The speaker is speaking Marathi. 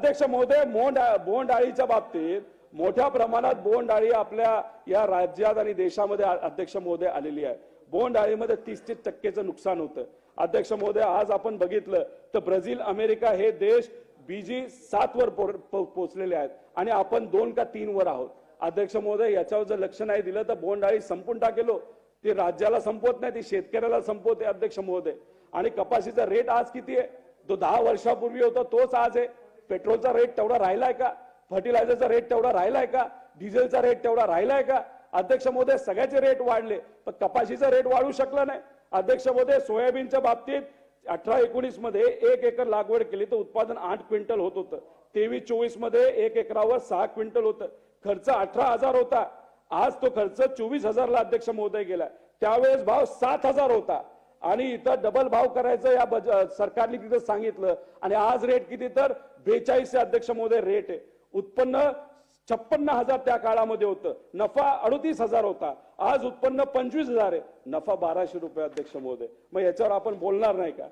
अध्यक्ष महोदय मोंड बोंडआळीच्या बाबतीत मोठ्या प्रमाणात बोंडआळी आपल्या या राज्यात आणि देशामध्ये अध्यक्ष महोदय आलेली आहे. बोंडआळीमध्ये तीस तीस टक्केचं नुकसान होतं. अध्यक्ष महोदय आज आपण बघितलं तर ब्राझील अमेरिका हे देश बीजी सात वर पो- पोहोचलेले आहेत आणि आपण दोन का तीन वर आहोत. अध्यक्ष महोदय याच्यावर जर लक्ष नाही दिलं तर बोंडआळी संपून टाकेलो. ती राज्याला संपवत नाही ती शेतकऱ्याला संपवते अध्यक्ष महोदय. आणि कपाशीचा रेट आज किती आहे? तो दहा वर्षापूर्वी होता तोच आज आहे. पेट्रोलचा रेट तेवढा राहिलाय का? फर्टिलायझरचा रेट तेवढा राहिलाय का? डिझेलचा रेट तेवढा राहिलाय का? अध्यक्ष महोदय सगळ्याचे रेट वाढले. पण कपाशीचा रेट वाढू शकला नाही. अध्यक्ष महोदय सोयाबीनच्या बाबतीत अठरा एकोणीसमध्ये एक एकर लागवड केली तर उत्पादन आठ क्विंटल होत होतं. तेवीस चोवीसमध्ये एक एकरावर सहा क्विंटल होतं. खर्च अठरा हजार होता. आज तो खर्च चोवीस हजारला अध्यक्ष महोदय गेला त्यावेळेस भाव सात हजार होता. आणि इथं डबल भाव करायचं या बज सरकारने तिथं सांगितलं. आणि आज रेट किती? तर बेचाळीस अध्यक्ष महोदय रेट आहे. उत्पन्न छप्पन्न हजार त्या काळामध्ये होतं. नफा अडतीस हजार होता. आज उत्पन्न पंचवीस हजार आहे. नफा बाराशे रुपये अध्यक्ष महोदय. मग याच्यावर आपण बोलणार नाही का?